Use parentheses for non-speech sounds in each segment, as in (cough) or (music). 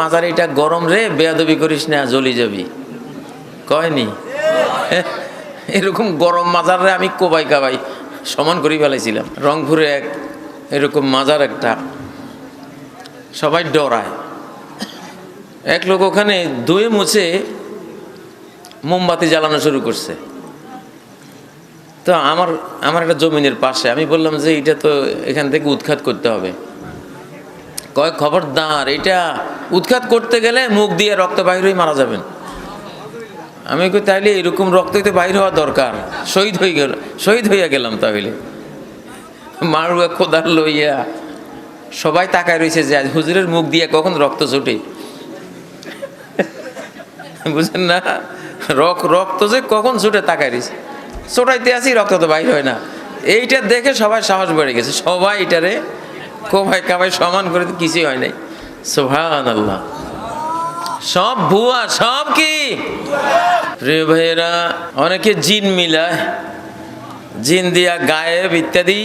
মাজার এটা গরম রে, বেয়াদবি করিস না, জ্বলি যাবি। কয়নি? (laughs) এরকম গরম মাজার রে আমি কোবাই কাবাই, সমান করে ফেলাইছিলাম। রংপুরে এক এরকম মাজার একটা, সবাই ডরায়। এক লোক ওখানে ধুয়ে মুছে মোমবাতি জ্বালানো শুরু করছে। তো আমার আমার একটা জমিনের পাশে, আমি বললাম যে এটা তো এখান থেকে উৎখাত করতে হবে। কয়েক খবরদার, এটা উৎখাত করতে গেলে মুখ দিয়ে রক্ত বাইর হয়ে মারা যাবেন। আমি কই, তাইলে এরকম রক্তই তো বাইর হওয়া দরকার। শহীদ হয়ে গেল, শহীদ হইয়া গেলাম তাহলে। মারুয়া কোদাল লইয়া। সবাই তাকায় রয়েছে যে হুজুরের মুখ দিয়ে কখন রক্ত ছুটে। বুঝেন না? রক, রক্ত যে কখন ছুটে তাকায় রয়েছে ছোটাইতে আসি রক্ত তো বাইর হয় না। এইটা দেখে সবাই সাহস বেড়ে গেছে। সবাই এটারে কোভাই কাবাই সমান করে তো কিছুই হয় নাই। সব ভুয়া, সব কি? প্রিয় ভাইয়েরা, অনেকে জিন মিলায়, জিন দিয়া গায়েব ইত্যাদি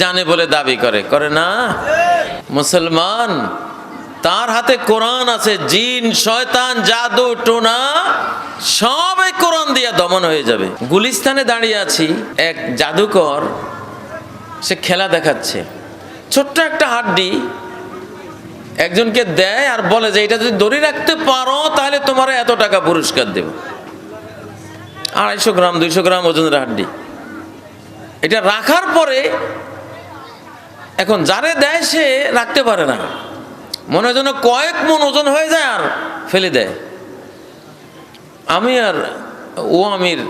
জানে বলে দাবি করে। করে না? মুসলমান, তার হাতে কোরআন আছে, জিন, শয়তান, জাদু, টোনা, সব এই কোরআন দিয়া দমন হয়ে যাবে। গুলিস্তানে দাঁড়িয়ে আছি, এক জাদুকর, সে খেলা দেখাচ্ছে। ছোট্ট একটা হাড্ডি একজনকে দেয় আর বলে যে, এটা যদি ধরে রাখতে পারো, তাহলে তোমার এত টাকা পুরস্কার দেব। আড়াইশো গ্রাম, দুইশো গ্রাম ওজনের হাড্ডি। এটা রাখার পরে এখন যারে দেয় সে রাখতে পারে না। মনে হয় যেন কয়েক মন ওজন হয়ে যায় আর ফেলে দেয়। আমি আর ও আমির,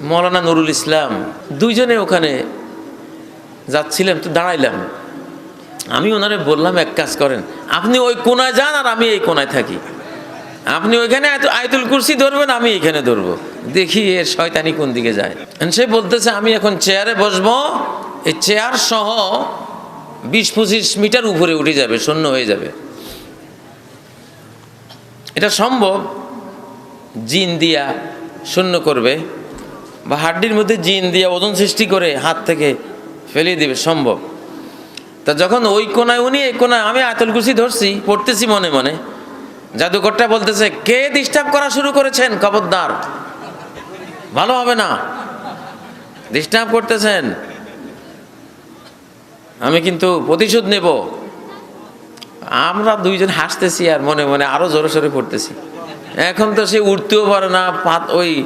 মৌলানা নুরুল ইসলাম দুইজনে ওখানে যাচ্ছিলাম, তো দাঁড়াইলাম। আমি ওনারে বললাম, এক কাজ করেন, আপনি ওই কোনায় যান আর আমি এই কোনায় থাকি। আপনি ওইখানে আয়ত- আয়তুল কুরসি ধরবেন, আমি এখানে ধরবো। দেখি এর শয়তানি কোন দিকে যায়। সে বলতেছে, আমি এখন চেয়ারে বসবো, এই চেয়ার সহ বিশ পঁচিশ মিটার উপরে উঠে যাবে, শূন্য হয়ে যাবে। এটা সম্ভব, জিন দিয়া শূন্য করবে বা হাড্ডির মধ্যে জিন দিয়া ওজন সৃষ্টি করে হাত থেকে ফেলিয়ে দেবে, সম্ভব। তা যখন ওই কোনায় উনি, এই কোনায় আমি আতল কুসি ধরছি, পড়তেছি মনে মনে, জাদুকরটা বলতেছে, কে ডিস্টার্ব করা শুরু করেছেন, খবরদার? ভালো হবে না। ডিস্টার্ব করতেছেন। আমি কিন্তু প্রতিশোধ নেব। আমরা দুইজন হাসতেছি আর মনে মনে আরও জোরে সোরে পড়তেছি। এখন তো সে উঠতেও পারে না, পাত ওই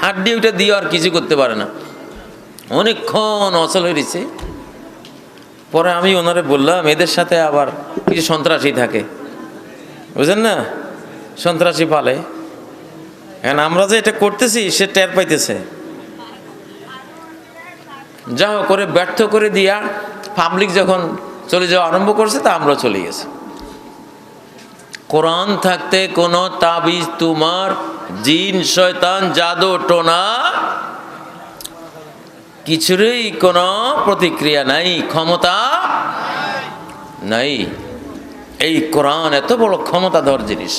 হাড্ডি ওইটা দিয়ে আর কিছু করতে পারে না। অনেকক্ষণ অচল হয়ে গেছে পরে আমি ওনারে বললাম, এদের সাথে আবার কিছু সন্ত্রাসী থাকে। বুঝলেন না? সন্ত্রাসী পালে। এখন আমরা যে এটা করতেছি, সে টের পাইতেছে। যা করে ব্যর্থ করে দিয়া পাবলিক যখন চলে যাওয়া আরম্ভ করছে, তা আমরা চলে গেছি। কোরআন থাকতে কোনো তাবিজ তোমার, জিন, শয়তান, জাদু, টোনা কিছুরই কোনো প্রতিক্রিয়া নাই ক্ষমতা নাই। এই কোরআন এত বড় ক্ষমতাধর জিনিস।